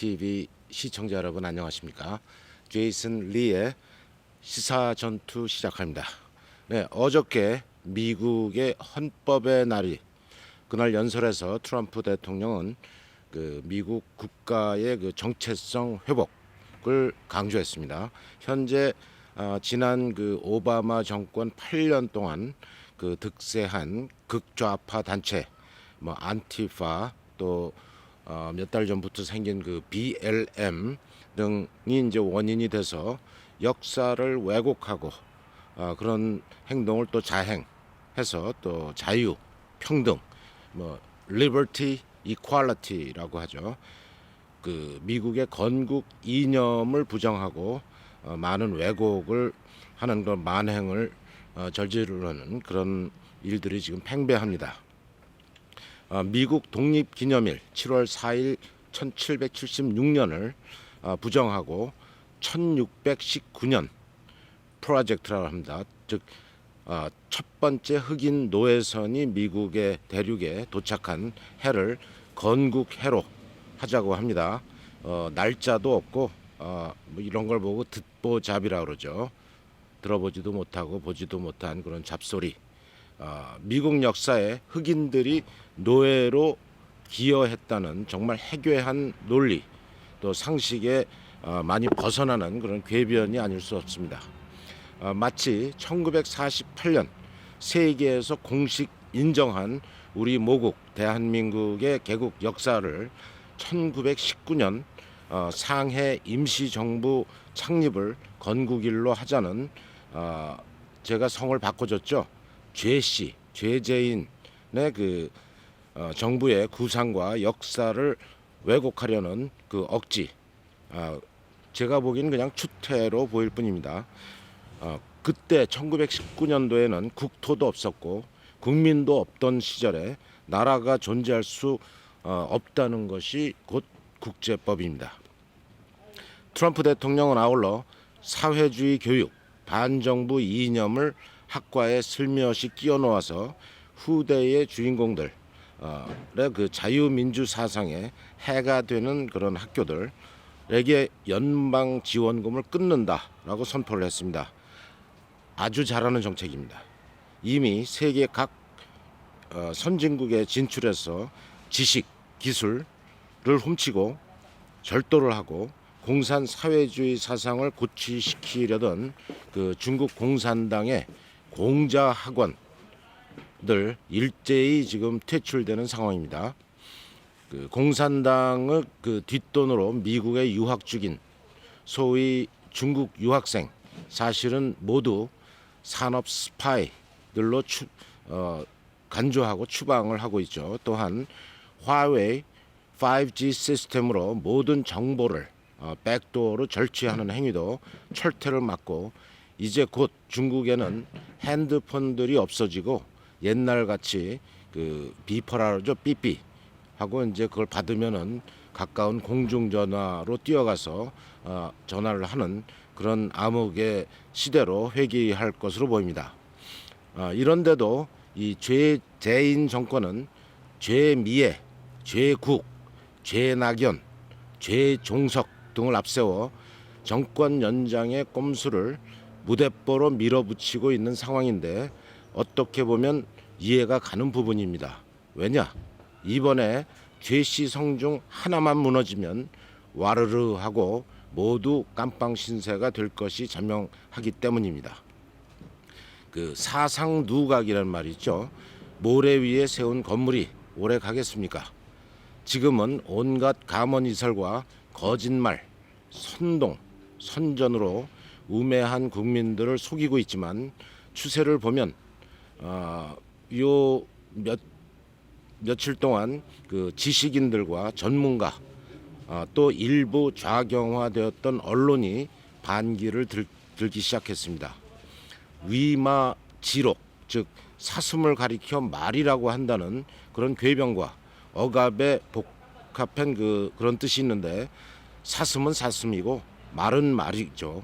TV 시청자 여러분 안녕하십니까? 제이슨 리의 시사 전투 시작합니다. 네, 어저께 미국의 헌법의 날이 그날 연설에서 트럼프 대통령은 그 미국 국가의 그 정체성 회복을 강조했습니다. 현재 어, 지난 그 오바마 정권 8년 동안 그 득세한 극좌파 단체 뭐 안티파 또 어, 몇 달 전부터 생긴 그 BLM 등이 이제 원인이 돼서 역사를 왜곡하고 어, 그런 행동을 또 자행해서 또 자유, 평등, 뭐 liberty, equality라고 하죠. 그 미국의 건국 이념을 부정하고 어, 많은 왜곡을 하는 그런 만행을 어, 저지르는 그런 일들이 지금 팽배합니다. 어, 미국 독립기념일 7월 4일 1776년을 어, 부정하고 1619년 프로젝트라고 합니다. 즉, 어, 첫 번째 흑인 노예선이 미국의 대륙에 도착한 해를 건국해로 하자고 합니다. 어, 날짜도 없고 어, 뭐 이런 걸 보고 듣보잡이라 그러죠. 들어보지도 못하고 보지도 못한 그런 잡소리. 어, 미국 역사에 흑인들이 노예로 기여했다는 정말 해괴한 논리 또 상식에 어, 많이 벗어나는 그런 궤변이 아닐 수 없습니다. 어, 마치 1948년 세계에서 공식 인정한 우리 모국 대한민국의 개국 역사를 1919년 어, 상해 임시정부 창립을 건국일로 하자는 어, 제가 성을 바꿔줬죠. 죄씨, 죄죄인의 그 어, 정부의 구상과 역사를 왜곡하려는 그 억지. 아, 제가 보기엔 그냥 추태로 보일 뿐입니다. 어, 그때 1919년도에는 국토도 없었고 국민도 없던 시절에 나라가 존재할 수 어, 없다는 것이 곧 국제법입니다. 트럼프 대통령은 아울러 사회주의 교육, 반정부 이념을 학과에 슬며시 끼워 넣어서 후대의 주인공들의 그 자유민주 사상에 해가 되는 그런 학교들에게 연방 지원금을 끊는다라고 선포를 했습니다. 아주 잘하는 정책입니다. 이미 세계 각 어, 선진국에 진출해서 지식, 기술을 훔치고 절도를 하고 공산 사회주의 사상을 고취시키려던 그 중국 공산당의 공자 학원들 일제히 지금 퇴출되는 상황입니다. 그 공산당의 그 뒷돈으로 미국에 유학 중인 소위 중국 유학생 사실은 모두 산업 스파이들로 추, 어, 간주하고 추방을 하고 있죠. 또한 화웨이 5G 시스템으로 모든 정보를 어, 백도어로 절취하는 행위도 철퇴를 맞고 이제 곧 중국에는 핸드폰들이 없어지고 옛날 같이 그 비퍼라죠 삐삐 하고 이제 그걸 받으면은 가까운 공중전화로 뛰어가서 어, 전화를 하는 그런 암흑의 시대로 회귀할 것으로 보입니다. 어, 이런데도 이 죄재인 정권은 죄미애, 죄국, 죄낙연, 죄종석 등을 앞세워 정권 연장의 꼼수를 무대뽀로 밀어붙이고 있는 상황인데 어떻게 보면 이해가 가는 부분입니다. 왜냐? 이번에 죄씨 성중 하나만 무너지면 와르르 하고 모두 깜빵 신세가 될 것이 자명하기 때문입니다. 그 사상 누각이라는 말이 있죠. 모래 위에 세운 건물이 오래 가겠습니까? 지금은 온갖 가먼이설과 거짓말, 선동, 선전으로 우매한 국민들을 속이고 있지만 추세를 보면 어, 요몇 며칠 동안 그 지식인들과 전문가 어, 또 일부 좌경화되었던 언론이 반기를 들, 들기 시작했습니다. 위마 지록 즉 사슴을 가리켜 말이라고 한다는 그런 궤변과 억압에 복합한 그 그런 뜻이 있는데 사슴은 사슴이고 말은 말이죠.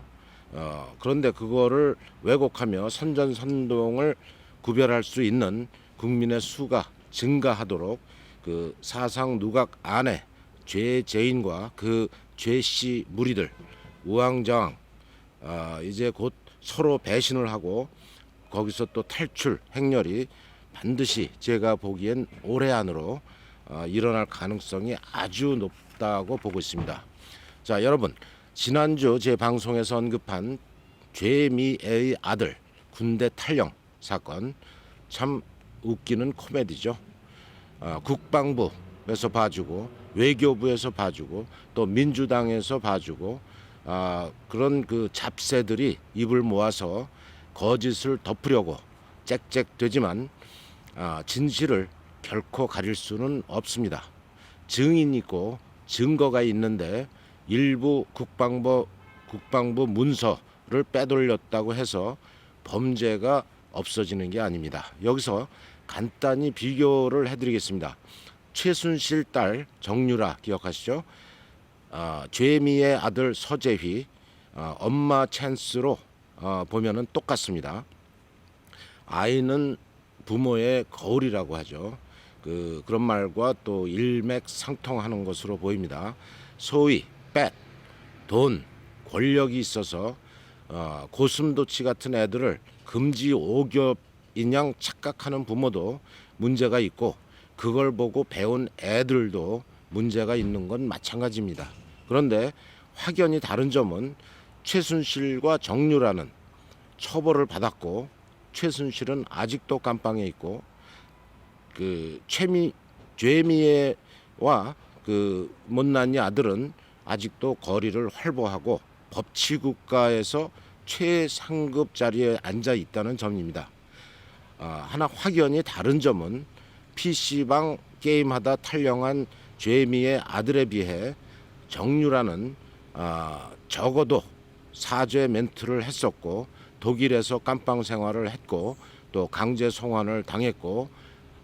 어, 그런데 그거를 왜곡하며 선전선동을 구별할 수 있는 국민의 수가 증가하도록 그 사상 누각 안에 죄죄인과 그 죄씨 무리들 우왕좌왕 아, 이제 곧 서로 배신을 하고 거기서 또 탈출 행렬이 반드시 제가 보기엔 올해 안으로 어, 일어날 가능성이 아주 높다고 보고 있습니다. 자, 여러분 지난주 제 방송에서 언급한 죄미애의 아들 군대 탈영 사건 참 웃기는 코미디죠. 아, 국방부에서 봐주고 외교부에서 봐주고 또 민주당에서 봐주고 아, 그런 그 잡새들이 입을 모아서 거짓을 덮으려고 짹짹되지만 아, 진실을 결코 가릴 수는 없습니다. 증인 있고 증거가 있는데 일부 국방부 국방부 문서를 빼돌렸다고 해서 범죄가 없어지는 게 아닙니다. 여기서 간단히 비교를 해드리겠습니다. 최순실 딸 정유라 기억하시죠? 아, 죄미의 아들 서재휘 아, 엄마 찬스로 아, 보면은 똑같습니다. 아이는 부모의 거울이라고 하죠. 그 그런 말과 또 일맥상통하는 것으로 보입니다. 소위 뺏, 돈, 권력이 있어서 어, 고슴도치 같은 애들을 금지 오겹 인 양 착각하는 부모도 문제가 있고 그걸 보고 배운 애들도 문제가 있는 건 마찬가지입니다. 그런데 확연히 다른 점은 최순실과 정유라는 처벌을 받았고 최순실은 아직도 감방에 있고 그 최미 죄미애와 그 못난이 아들은 아직도 거리를 활보하고 법치 국가에서 최상급 자리에 앉아 있다는 점입니다. 아, 하나 확연히 다른 점은 PC방 게임하다 탈영한 죄미의 아들에 비해 정유라는 아, 적어도 사죄 멘트를 했었고 독일에서 깜빵 생활을 했고 또 강제 송환을 당했고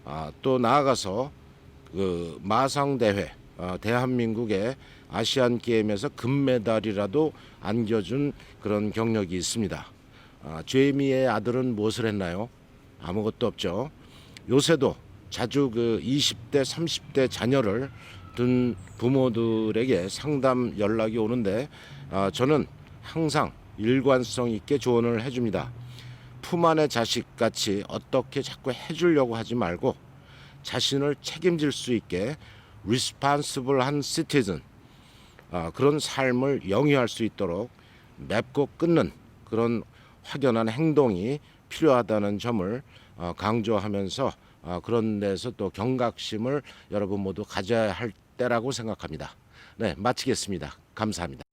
아, 또 나아가서 그 마상 대회 어, 대한민국의 아시안 게임에서 금메달이라도 안겨준 그런 경력이 있습니다. 아, 죄미의 아들은 무엇을 했나요? 아무것도 없죠. 요새도 자주 그 20대, 30대 자녀를 둔 부모들에게 상담 연락이 오는데 아, 저는 항상 일관성 있게 조언을 해줍니다. 품 안의 자식 같이 어떻게 자꾸 해주려고 하지 말고 자신을 책임질 수 있게 리스판스블한 시티즌 아, 그런 삶을 영위할 수 있도록 맵고 끊는 그런 확연한 행동이 필요하다는 점을 어, 강조하면서 어, 그런 데서 또 경각심을 여러분 모두 가져야 할 때라고 생각합니다. 네, 마치겠습니다. 감사합니다.